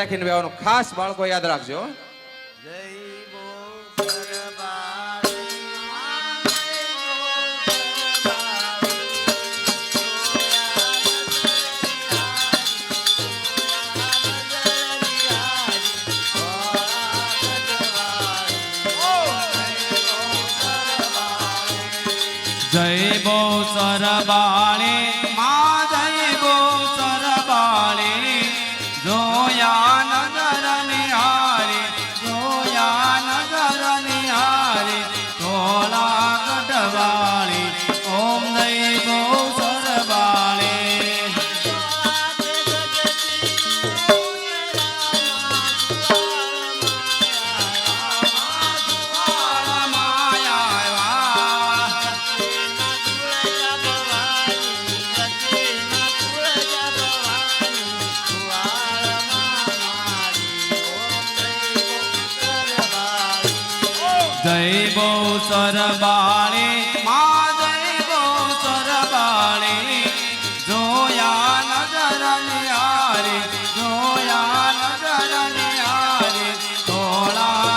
રાખીને બેવાનું ખાસ બાળકો યાદ રાખજો. જય બહુ સરવાણી બહુ સરબાણી માદે બહુ સરબાણી જોયા નજર નિહારે જોયા નજર નિહારે ધોળા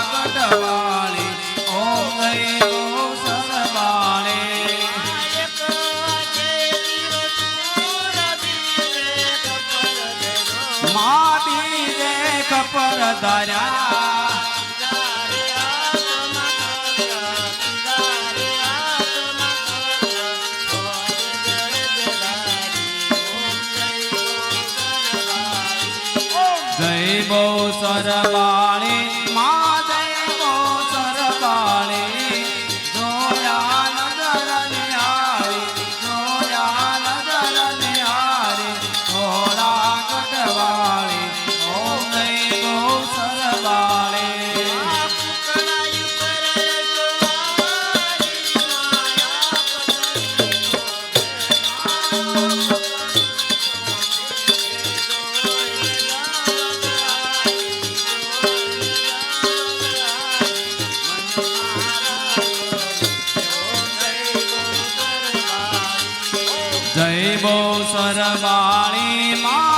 બહુ સરવાળી જય સરવાળી મા.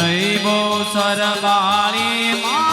સૈવો સરવાળી મા